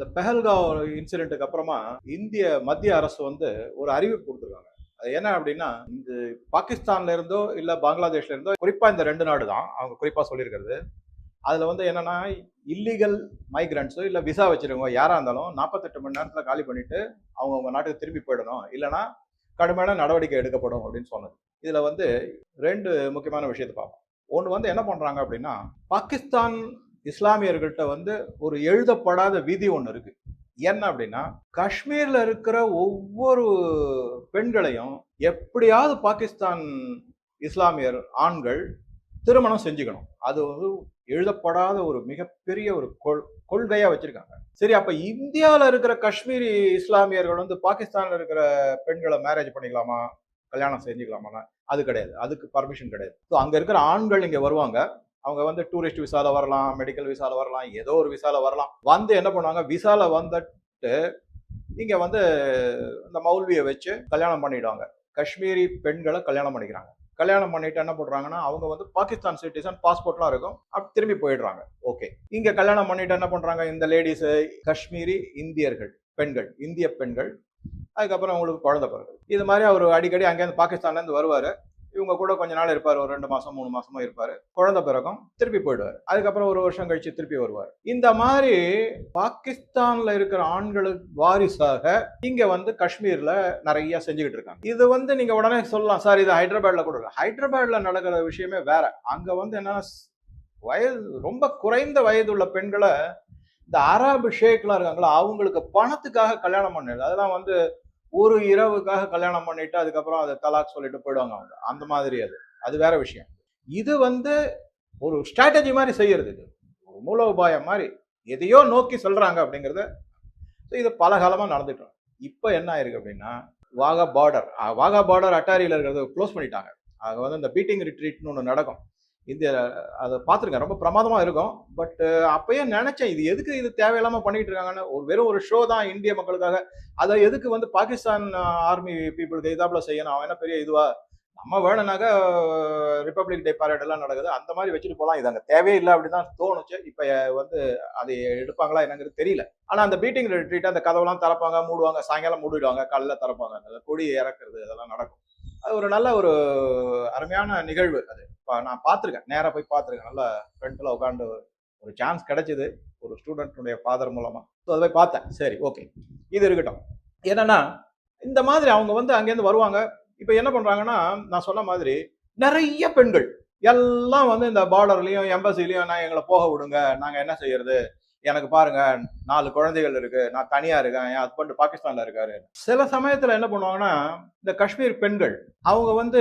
இந்த பெஹல்காவ் இன்சிடென்ட்டுக்கு அப்புறமா இந்திய மத்திய அரசு வந்து ஒரு அறிவிப்பு கொடுத்துருக்காங்க. அது என்ன அப்படின்னா இந்த பாகிஸ்தான்ல இருந்தோ இல்ல பங்களாதேஷ்ல இருந்தோ குறிப்பா இந்த ரெண்டு நாடு தான். அவங்க குறிப்பா சொல்லியிருக்கிறது. அதுல வந்து என்னன்னா இல்லீகல் மைக்ரண்ட்ஸோ இல்ல விசா வச்சிருக்கவங்க யாரா இருந்தாலும் நாற்பத்தெட்டு மணி நேரத்துல காலி பண்ணிட்டு அவங்க அவங்க நாட்டுக்கு திரும்பி போயிடணும். இல்லைன்னா கடுமையான நடவடிக்கை எடுக்கப்படும் அப்படின்னு சொன்னது. இதுல வந்து ரெண்டு முக்கியமான விஷயத்தை பார்ப்போம். ஒன்று வந்து என்ன பண்ணுறாங்க அப்படின்னா பாகிஸ்தான் இஸ்லாமியர்கள்ட்ட வந்து ஒரு எழுதப்படாத விதி ஒன்று இருக்கு. என்ன அப்படின்னா காஷ்மீர்ல இருக்கிற ஒவ்வொரு பெண்களையும் எப்படியாவது பாகிஸ்தான் இஸ்லாமியர் ஆண்கள் திருமணம் செஞ்சுக்கணும். அது வந்து எழுதப்படாத ஒரு மிகப்பெரிய ஒரு கொள் கொள்கையா வச்சிருக்காங்க. சரி அப்ப இந்தியாவில் இருக்கிற காஷ்மீரி இஸ்லாமியர்கள் வந்து பாகிஸ்தான்ல இருக்கிற பெண்களை மேரேஜ் பண்ணிக்கலாமா? கல்யாணம் செஞ்சுக்கலாமா அது கிடையாது. அதுக்கு பர்மிஷன் கிடையாது. ஸோ அங்க இருக்கிற ஆண்கள் இங்க வருவாங்க. அவங்க வந்து டூரிஸ்ட் விசால வரலாம் மெடிக்கல் விசால வரலாம் ஏதோ ஒரு விசால வரலாம். வந்து என்ன பண்ணுவாங்க? விசால வந்துட்டு இங்க வந்து இந்த மௌல்வியை வச்சு கல்யாணம் பண்ணிடுவாங்க. காஷ்மீரி பெண்களை கல்யாணம் பண்ணிக்கிறாங்க. கல்யாணம் பண்ணிட்டு என்ன பண்றாங்கன்னா அவங்க வந்து பாகிஸ்தான் சிட்டிசன் பாஸ்போர்ட்லாம் இருக்கும். அப்படி திரும்பி போயிடுறாங்க. ஓகே இங்க கல்யாணம் பண்ணிட்டு என்ன பண்றாங்க? இந்த லேடிஸ் காஷ்மீரி இந்தியர்கள் பெண்கள் இந்திய பெண்கள் அதுக்கப்புறம் அவங்களுக்கு குழந்தை பிறகு. இது மாதிரி அவர் அடிக்கடி அங்கேருந்து பாகிஸ்தான்லேருந்து வருவார். இவங்க கூட கொஞ்ச நாள் இருப்பார் ஒரு ரெண்டு மாசம் மூணு மாசமா இருப்பாரு. குழந்தை பிறக்கும் திருப்பி போயிடுவார். அதுக்கப்புறம் ஒரு வருஷம் கழிச்சு திருப்பி வருவார். இந்த மாதிரி பாகிஸ்தான்ல இருக்கிற ஆண்களுக்கு வாரிசாக இங்க வந்து காஷ்மீர்ல நிறைய செஞ்சுக்கிட்டு இருக்காங்க. இது வந்து நீங்க உடனே சொல்லலாம் சார் இது ஹைதராபாத்ல கூட இல்லை ஹைதராபாத்ல நடக்கிற விஷயமே வேற. அங்க வந்து என்னன்னா வயது ரொம்ப குறைந்த வயது உள்ள பெண்களை இந்த அரபு ஷேக்லாம் இருக்காங்களா அவங்களுக்கு பணத்துக்காக கல்யாணம் பண்ணது அதெல்லாம் வந்து ஒரு இரவுக்காக கல்யாணம் பண்ணிட்டு அதுக்கப்புறம் அதை தலாக் சொல்லிட்டு போயிடுவாங்க அவங்க. அந்த மாதிரி அது. அது வேற விஷயம். இது வந்து ஒரு ஸ்ட்ராட்டஜி மாதிரி செய்யறது இது. ஒரு மூலோபாயம் மாதிரி எதையோ நோக்கி சொல்றாங்க அப்படிங்கிறத ஸோ இது பல காலமாக நடந்துட்டோம் இப்போ என்ன ஆயிருக்கு அப்படின்னா வாகா பார்டர் வாகா பார்டர் அட்டாரியில் இருக்கிறத க்ளோஸ் பண்ணிட்டாங்க. அது வந்து இந்த பீட்டிங் ரிட்ரீட்னு ஒன்று நடக்கும். இந்திய அதை பார்த்துருக்கேன். ரொம்ப பிரமாதமாக இருக்கும். பட் அப்பயே நினைச்சேன் இது எதுக்கு இது தேவையில்லாமல் பண்ணிட்டு இருக்காங்கன்னு. ஒரு வெறும் ஒரு ஷோ தான் இந்திய மக்களுக்காக. அதை எதுக்கு வந்து பாகிஸ்தான் ஆர்மி பீப்புளுக்கு இதாப்பில் செய்யணும்? அவன் என்ன பெரிய இதுவா? நம்ம வேணும்னாக்க ரிப்பப்ளிக் டே பரேட் எல்லாம் நடக்குது. அந்த மாதிரி வச்சுட்டு போகலாம் இது அங்கே தேவையில்லை அப்படின்னு தோணுச்சு. இப்போ வந்து அதை எடுப்பாங்களா என்னங்கிறது தெரியல. ஆனால் அந்த பீட்டிங் ரிட்ரீட் அந்த கதவெல்லாம் திறப்பாங்க மூடுவாங்க. சாயங்காலம் மூடிடுவாங்க. காலைல திறப்பாங்க. அந்த கொடி இறக்குறது அதெல்லாம் நடக்கும். அது ஒரு நல்ல ஒரு அருமையான நிகழ்வு அது. நான் பார்த்துருக்கேன். நேராக போய் பார்த்துருக்கேன். நல்லா ஃப்ரெண்டில் உட்காந்து ஒரு சான்ஸ் கிடைச்சிது. ஒரு ஸ்டூடெண்ட்டுடைய ஃபாதர் மூலமாக ஸோ அதை போய் பார்த்தேன். சரி ஓகே இது இருக்கட்டும். என்னன்னா இந்த மாதிரி அவங்க வந்து அங்கேருந்து வருவாங்க. இப்போ என்ன பண்ணுறாங்கன்னா நான் சொன்ன மாதிரி நிறைய பெண்கள். எல்லாம் வந்து இந்த பார்டர்லேயும் எம்பசிலையும் நான் எங்களை போக விடுங்க. நாங்கள் என்ன செய்யறது? எனக்கு பாருங்க நாலு குழந்தைகள் இருக்கு. நான் தனியா இருக்கேன். என் ஹஸ்பண்ட் பாகிஸ்தான்ல இருக்காரு. சில சமயத்துல என்ன பண்ணுவாங்கன்னா இந்த காஷ்மீர் பெண்கள் அவங்க வந்து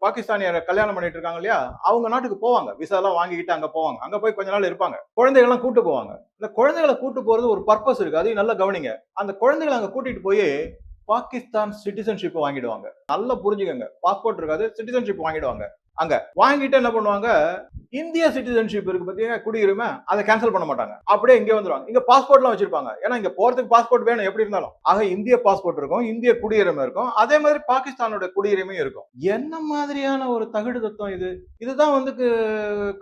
பாகிஸ்தானியரை கல்யாணம் பண்ணிட்டு இருக்காங்க இல்லையா? அவங்க நாட்டுக்கு போவாங்க. விசா எல்லாம் வாங்கிக்கிட்டு அங்க போவாங்க. அங்க போய் கொஞ்ச நாள் இருப்பாங்க. குழந்தைகள்லாம் கூட்டு போவாங்க. இந்த குழந்தைகளை கூட்டு போறது ஒரு பர்பஸ் இருக்கு. அதையும் நல்லா கவனிங்க. அந்த குழந்தைகளை அங்க கூட்டிட்டு போய் பாகிஸ்தான் சிட்டிசன்ஷிப் வாங்கிடுவாங்க. நல்லா புரிஞ்சுக்கோங்க. பாஸ்போர்ட் இருக்காது சிட்டிசன்ஷிப் வாங்கிடுவாங்க. அங்க வாங்கிட்டு என்ன பண்ணுவாங்க? இந்திய சிட்டிசன்ஷிப் இருக்கு பாத்தீங்கன்னா குடியுரிமை அதை கேன்சல் பண்ண மாட்டாங்க. அப்படியே இங்கே வந்துருவாங்க. இங்க பாஸ்போர்ட்லாம் வச்சிருப்பாங்க. ஏன்னா இங்க போறதுக்கு பாஸ்போர்ட் வேணும் எப்படி இருந்தாலும். ஆக இந்திய பாஸ்போர்ட் இருக்கும் இந்திய குடியுரிமை இருக்கும். அதே மாதிரி பாகிஸ்தானோட குடியுரிமையும் இருக்கும். என்ன மாதிரியான ஒரு தகுடு தத்துவம் இது? இதுதான் வந்து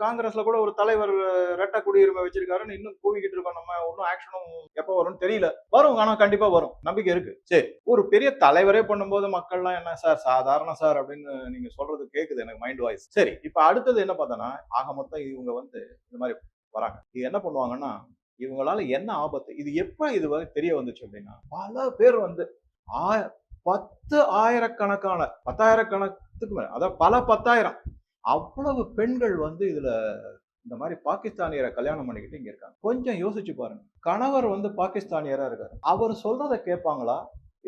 காங்கிரஸ்ல கூட ஒரு தலைவர் ரெட்ட குடியுரிமை வச்சிருக்காருன்னு இன்னும் கூவிக்கிட்டு இருக்கோம். நம்ம ஒன்றும் ஆக்ஷனும் எப்போ வரும்னு தெரியல. வரும் ஆனா கண்டிப்பா வரும். நம்பிக்கை இருக்கு. சரி ஒரு பெரிய தலைவரே பண்ணும்போது மக்கள்லாம் என்ன சார்? சாதாரண சார் அப்படின்னு நீங்க சொல்றது கேக்குது எனக்கு மைண்ட் வாய்ஸ் சரி இப்ப அடுத்தது என்ன பார்த்தோன்னா ஆக மொத்தம் இவங்க வந்து இந்த மாதிரி வராங்க. இது என்ன பண்ணுவாங்கன்னா இவங்களால என்ன ஆபத்து இது எப்ப இது வந்து தெரிய வந்துச்சு அப்படின்னா பல பேர் வந்து ஆ- பத்து ஆயிரக்கணக்கான பத்தாயிரக்கணத்துக்கு மேல அதாவது பல பத்தாயிரம் அவ்வளவு பெண்கள் வந்து இதுல இந்த மாதிரி பாகிஸ்தானியரை கல்யாணம் பண்ணிக்கிட்டு இங்க இருக்காங்க. கொஞ்சம் யோசிச்சு பாருங்க. கணவர் வந்து பாகிஸ்தானியரா இருக்காரு. அவர் சொல்றதை கேட்பாங்களா?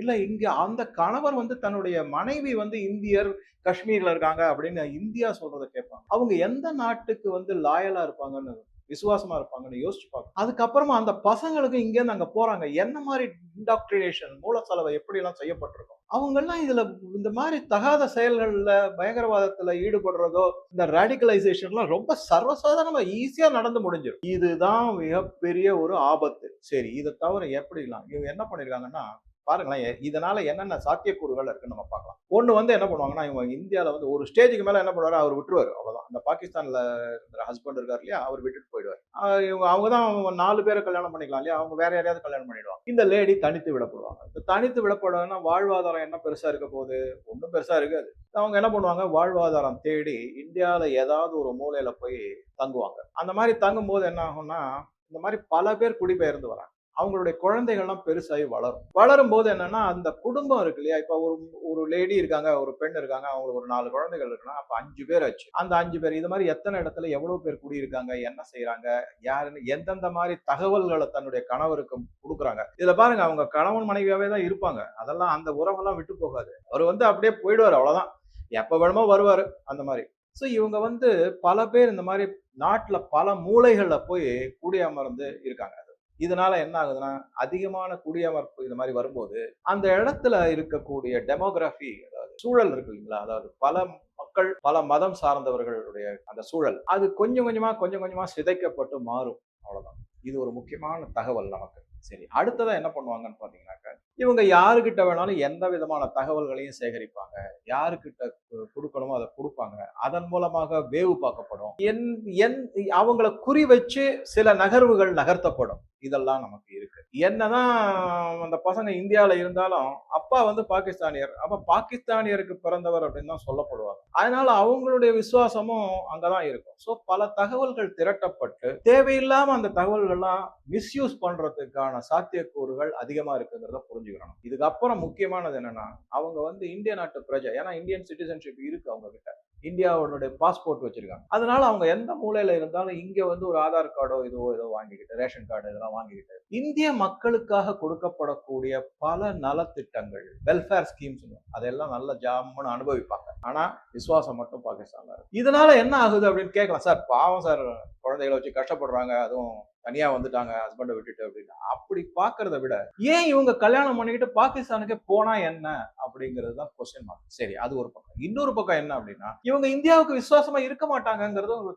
இல்லை இங்கே அந்த கணவர் வந்து தன்னுடைய மனைவி வந்து இந்தியர் காஷ்மீரில் இருக்காங்க அப்படின்னு இந்தியா சொல்றதை கேட்பாங்க. அவங்க எந்த நாட்டுக்கு வந்து லாயலா இருப்பாங்கன்னு விசுவாசமா இருப்பாங்கன்னு யோசிச்சு பார்க்கணும். அதுக்கப்புறமா அந்த பசங்களுக்கு இங்கேருந்து அங்கே போறாங்க. என்ன மாதிரி இன்டாக்ட்ரினேஷன் மூல செலவை எப்படி செய்யப்பட்டிருக்கும்? அவங்கெல்லாம் இதுல இந்த மாதிரி தகாத செயல்கள்ல பயங்கரவாதத்துல ஈடுபடுறதோ இந்த ரேடிகலைசேஷன்லாம் ரொம்ப சர்வசாதாரணமா ஈஸியா நடந்து முடிஞ்சிடும். இதுதான் மிகப்பெரிய ஒரு ஆபத்து. சரி இதை தவிர எப்படிலாம்? இவங்க என்ன பண்ணிருக்காங்கன்னா பாருங்களேன் இதனால என்னென்ன சாத்தியக்கூறுகள் இருக்குன்னு நம்ம பார்க்கலாம். ஒன்று வந்து என்ன பண்ணுவாங்கன்னா இவங்க இந்தியாவில் வந்து ஒரு ஸ்டேஜுக்கு மேலே என்ன பண்ணுவாரு? அவர் விட்டுருவார் அவ்வளோதான் அந்த பாகிஸ்தானில் இருக்கிற ஹஸ்பண்ட் இருக்கார் இல்லையா அவர் விட்டுட்டு போயிடுவார். இவங்க அவங்க தான் அவங்க நாலு பேரை கல்யாணம் பண்ணிக்கலாம் இல்லையா அவங்க வேற யாரையாவது கல்யாணம் பண்ணிடுவாங்க. இந்த லேடி தனித்து விடப்படுவாங்க. இந்த தனித்து விடப்படுவாங்கன்னா வாழ்வாதாரம் என்ன பெருசாக இருக்க போகுது? ஒன்றும் பெருசாக இருக்காது. அவங்க என்ன பண்ணுவாங்க? வாழ்வாதாரம் தேடி இந்தியாவில் ஏதாவது ஒரு மூலையில் போய் தங்குவாங்க. அந்த மாதிரி தங்கும்போது என்ன ஆகும்னா இந்த மாதிரி பல பேர் குடிபெயர்ந்து வராங்க. அவங்களுடைய குழந்தைகள்லாம் பெருசாகி வளரும். வளரும் போது என்னன்னா அந்த குடும்பம் இருக்கு இல்லையா? இப்போ ஒரு ஒரு லேடி இருக்காங்க ஒரு பெண் இருக்காங்க அவங்களுக்கு ஒரு நாலு குழந்தைகள் இருக்குன்னா அப்போ அஞ்சு பேர் ஆச்சு. அந்த அஞ்சு பேர் இது மாதிரி எத்தனை இடத்துல எவ்வளவு பேர் குடியிருக்காங்க என்ன செய்யறாங்க யாருன்னு எந்தெந்த மாதிரி தகவல்களை தன்னுடைய கணவருக்கு கொடுக்குறாங்க. இதுல பாருங்க அவங்க கணவன் மனைவியாவே தான் இருப்பாங்க. அதெல்லாம் அந்த உறவெல்லாம் விட்டு போகாது. அவர் வந்து அப்படியே போயிடுவார் அவ்வளவுதான். எப்ப வேணுமோ வருவாரு அந்த மாதிரி. ஸோ இவங்க வந்து பல பேர் இந்த மாதிரி நாட்டில் பல மூளைகளில் போய் கூடிய அமர்ந்து இருக்காங்க. இதனால என்ன ஆகுதுன்னா அதிகமான குடியமர்ப்பு இது மாதிரி வரும்போது அந்த இடத்துல இருக்கக்கூடிய டெமோகிராஃபி அதாவது சூழல் இருக்கு இல்லைங்களா? அதாவது பல மக்கள் பல மதம் சார்ந்தவர்களுடைய அந்த சூழல் அது கொஞ்சம் கொஞ்சமா கொஞ்சம் கொஞ்சமா சிதைக்கப்பட்டு மாறும். அவ்வளவுதான். இது ஒரு முக்கியமான தகவல் நமக்கு. சரி அடுத்ததா என்ன பண்ணுவாங்கன்னு பாத்தீங்கன்னாக்க இவங்க யாருக்கிட்ட வேணாலும் எந்த விதமான தகவல்களையும் சேகரிப்பாங்க யாருக்கிட்ட கொடுக்கணுமோ அதை கொடுப்பாங்க. அதன் மூலமாக வேவு பார்க்கப்படும். என் என் அவங்கள குறி வச்சு சில நகர்வுகள் நகர்த்தப்படும். இதெல்லாம் நமக்கு இருக்கு. என்னதான் அந்த பசங்க இந்தியாவில இருந்தாலும் அப்பா வந்து பாகிஸ்தானியர். அப்ப பாகிஸ்தானியருக்கு பிறந்தவர் அப்படின்னு தான் சொல்லப்படுவாங்க. அதனால அவங்களுடைய விசுவாசமும் அங்கதான் இருக்கும். ஸோ பல தகவல்கள் திரட்டப்பட்டு தேவையில்லாம அந்த தகவல்கள்லாம் மிஸ்யூஸ் பண்றதுக்கான சாத்தியக்கூறுகள் அதிகமா இருக்குங்கிறத புரிஞ்சுக்கணும். இதுக்கப்புறம் முக்கியமானது என்னன்னா அவங்க வந்து இந்திய நாட்டு பிரஜை. ஏன்னா இந்தியன் சிட்டிசன்ஷிப் இருக்கு அவங்க கிட்ட இந்தியாவுடைய பாஸ்போர்ட் வச்சிருக்காங்க. அதனால அவங்க எந்த மூலையில இருந்தாலும் இங்க வந்து ஒரு ஆதார் கார்டோ இதுவோ ஏதோ வாங்கிக்கிட்டு ரேஷன் கார்டு இதெல்லாம் வாங்கிக்கிட்டு இந்திய மக்களுக்காக கொடுக்கப்படக்கூடிய பல நலத்திட்டங்கள் வெல்ஃபேர் ஸ்கீம்ஸ் அதெல்லாம் நல்ல ஜாமுன்னு அனுபவிப்பாங்க. ஆனா விசுவாசம் மட்டும் பாகிஸ்தான்ல இருக்கு. இதனால என்ன ஆகுது அப்படின்னு கேட்கலாம். சார் பாவம் சார் குழந்தைகளை வச்சு கஷ்டப்படுறாங்க. அதுவும் தனியா வந்துட்டாங்க ஹஸ்பண்டை விட்டுட்டு அப்படின்னு. அப்படி பாக்குறத விட ஏன் இவங்க கல்யாணம் பண்ணிக்கிட்டு பாகிஸ்தானுக்கு போனா என்ன? அப்படிங்கிறது தான் கொஸ்டின் மார்க் சரி அது ஒரு பக்கம். இன்னொரு பக்கம் என்ன அப்படின்னா இவங்க இந்தியாவுக்கு விசுவாசமா இருக்க மாட்டாங்கங்கிறது ஒரு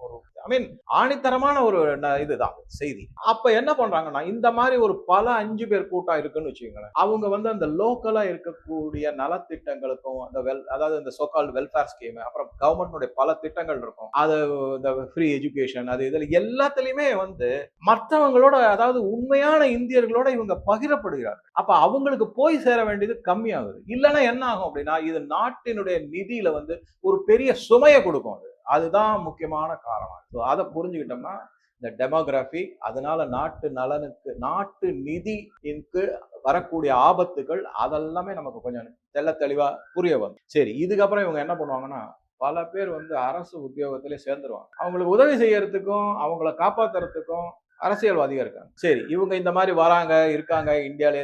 ஒரு ஐ மீன் ஆணித்தரமான ஒரு ந- இதுதான் செய்தி. அப்ப என்ன பண்றாங்கன்னா இந்த மாதிரி ஒரு பல அஞ்சு பேர் கூட்டம் இருக்குன்னு வச்சுக்கோங்களேன். அவங்க வந்து அந்த லோக்கலா இருக்கக்கூடிய நலத்திட்டங்களுக்கும் அந்த வெல் அதாவது இந்த சோகால் வெல்ஃபேர் ஸ்கீம் அப்புறம் கவர்மெண்ட்னுடைய பல திட்டங்கள் இருக்கும். அது இந்த ஃப்ரீ எஜுகேஷன் அது இதில் எல்லாத்துலேயுமே வந்து மற்றவங்களோட அதாவது உண்மையான இந்தியர்களோட இவங்க பகிரப்படுகிறார்கள். அப்ப அவங்களுக்கு போய் சேர வேண்டியது கம்மியாகுது. இல்லைன்னா என்ன ஆகும் அப்படின்னா இது நாட்டினுடைய நிதியில வந்து ஒரு பெரிய சுமையை கொடுக்கும் அது. அதுதான் முக்கியமான காரணம். ஸோ அதை புரிஞ்சுக்கிட்டோம்னா இந்த டெமோகிராஃபி அதனால நாட்டு நலனுக்கு நாட்டு நிதிக்கு வரக்கூடிய ஆபத்துகள் அதெல்லாமே நமக்கு கொஞ்சம் தெள்ள தெளிவா புரிய வரும். சரி இதுக்கப்புறம் இவங்க என்ன பண்ணுவாங்கன்னா பல பேர் வந்து அரசு உத்தியோகத்திலே சேர்ந்துருவாங்க. அவங்களுக்கு உதவி செய்யறதுக்கும் அவங்கள காப்பாத்துறதுக்கும் அரசியல்வாதிகள் இருக்காங்க. சரி இவங்க இந்த மாதிரி வராங்க இருக்காங்க இந்தியாலே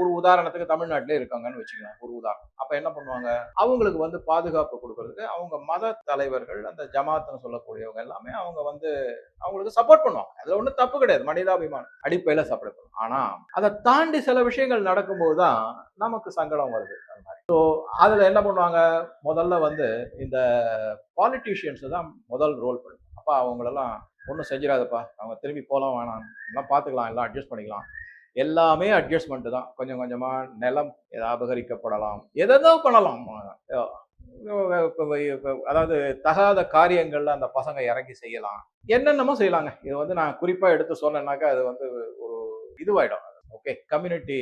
ஒரு உதாரணத்துக்கு தமிழ்நாட்டிலே இருக்காங்கன்னு வச்சுக்கலாம் ஒரு உதாரணம். அப்ப என்ன பண்ணுவாங்க? அவங்களுக்கு வந்து பாதுகாப்பு கொடுக்கறதுக்கு அவங்க மத தலைவர்கள் அந்த ஜமாத்னு சொல்லக்கூடியவங்க எல்லாமே அவங்க வந்து அவங்களுக்கு சப்போர்ட் பண்ணுவாங்க. அதுல ஒன்றும் தப்பு கிடையாது மனிதாபிமானம். அடிப்படையில சப்போர்ட் பண்ணுவாங்க. ஆனா அதை தாண்டி சில விஷயங்கள் நடக்கும்போது தான் நமக்கு சங்கடம் வருது. அந்த மாதிரி. ஸோ அதுல என்ன பண்ணுவாங்க? முதல்ல வந்து இந்த பாலிட்டிஷியன்ஸ் தான் முதல் ரோல் பண்ணும் அப்போ அவங்களெல்லாம் ஒன்றும் செஞ்சிடாதப்பா. அவங்க திரும்பி போகலாம் வேணாம். எல்லாம் பார்த்துக்கலாம் எல்லாம் அட்ஜஸ்ட் பண்ணிக்கலாம். எல்லாமே அட்ஜஸ்ட்மெண்ட்டு தான். கொஞ்சம் கொஞ்சமாக நிலம் ஏதாவது அபகரிக்கப்படலாம். எதோ பண்ணலாம். அதாவது தகாத காரியங்கள்ல அந்த பசங்க இறங்கி செய்யலாம். என்னென்னமோ செய்யலாங்க. இது வந்து நான் குறிப்பாக எடுத்து சொன்னேன்னாக்கா அது வந்து ஒரு இதுவாயிடும். ஓகே கம்யூனிட்டி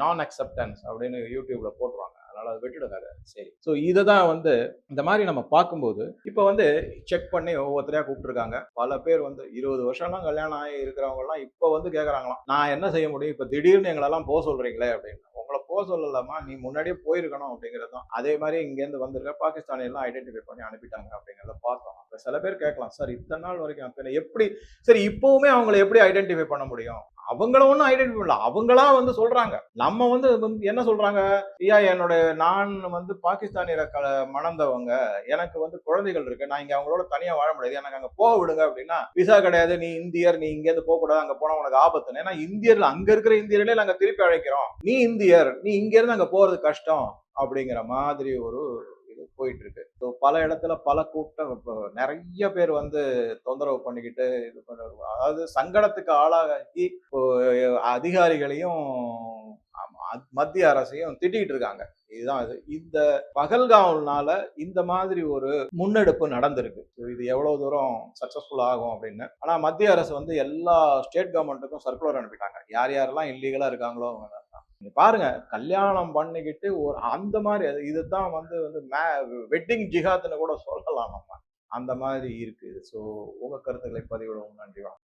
நான் அக்செப்டன்ஸ் அப்படின்னு யூடியூப்ல போட்டுருவாங்க. அதனால அதை விட்டுடுங்க அதை. சரி. ஸோ இதை தான் வந்து இந்த மாதிரி நம்ம பார்க்கும்போது இப்போ வந்து செக் பண்ணி ஒவ்வொருத்தரையா கூப்பிட்டுருக்காங்க. பல பேர் வந்து இருபது வருஷம்லாம் கல்யாணம் ஆகி இருக்கிறவங்கலாம் இப்போ வந்து கேட்குறாங்களாம் நான் என்ன செய்ய முடியும்? இப்போ திடீர்னு எங்களெல்லாம் போக சொல்கிறீங்களே அப்படின்னு. உங்களை போக சொல்லலாமா நீ முன்னாடியே போயிருக்கணும். அப்படிங்கிறது தான். அதே மாதிரி இங்கேருந்து வந்திருக்க பாகிஸ்தானியெல்லாம் ஐடென்டிஃபை பண்ணி அனுப்பிட்டாங்க அப்படிங்கிறத பார்த்தோம். இப்போ சில பேர் கேட்கலாம் சார் இத்தனை நாள் வரைக்கும் எப்படி? சரி இப்போவுமே அவங்களை எப்படி ஐடென்டிஃபை பண்ண முடியும்? அவங்கள ஒன்றும் ஐடென்டிஃபை பண்ணல. அவங்களா வந்து சொல்றாங்க. நம்ம வந்து என்ன சொல்றாங்க? ஐயா என்னோட நான் வந்து பாகிஸ்தானியரை க மணந்தவங்க. எனக்கு வந்து குழந்தைகள் இருக்கு. நான் இங்க அவங்களோட தனியா வாழ முடியாது. எனக்கு அங்க போக விடுங்க அப்படின்னா விசா கிடையாது. நீ இந்தியர் நீ இங்க இருந்து போக கூடாது. அங்க போனா உனக்கு ஆபத்துன்னு. ஏன்னா இந்தியர்ல அங்க இருக்கிற இந்தியர்களே நாங்க திருப்பி அழைக்கிறோம். நீ இந்தியர் நீ இங்க இருந்து அங்க போறது கஷ்டம் அப்படிங்கிற மாதிரி ஒரு இது போயிட்டு இருக்கு ஸோ பல இடத்துல பல கூட்டம் இப்போ நிறைய பேர் வந்து தொந்தரவு பண்ணிக்கிட்டு இது பண்ண அதாவது சங்கடத்துக்கு ஆளாகி அதிகாரிகளையும் மத்திய அரசையும் திட்டிகிட்டு இருக்காங்க. இதுதான் இது. இந்த பகல்காவல்னால இந்த மாதிரி ஒரு முன்னெடுப்பு நடந்திருக்கு. இது எவ்வளவு தூரம் சக்சஸ்ஃபுல் ஆகும் அப்படின்னு. ஆனா மத்திய அரசு வந்து எல்லா ஸ்டேட் கவர்மெண்ட்டுக்கும் சர்க்குலர் அனுப்பிட்டாங்க. யார் யாரெல்லாம் இல்லீகலா இருக்காங்களோ அவங்க நீங்க பாருங்க கல்யாணம் பண்ணிக்கிட்டு ஒரு அந்த மாதிரி அது- இதுதான் வந்து வந்து வெட்டிங் ஜிஹாத்னு கூட சொல்லலாம் நம்ம. அந்த மாதிரி இருக்குது. ஸோ உங்க கருத்துக்களை பதிவிடவும். நன்றி வணக்கம்.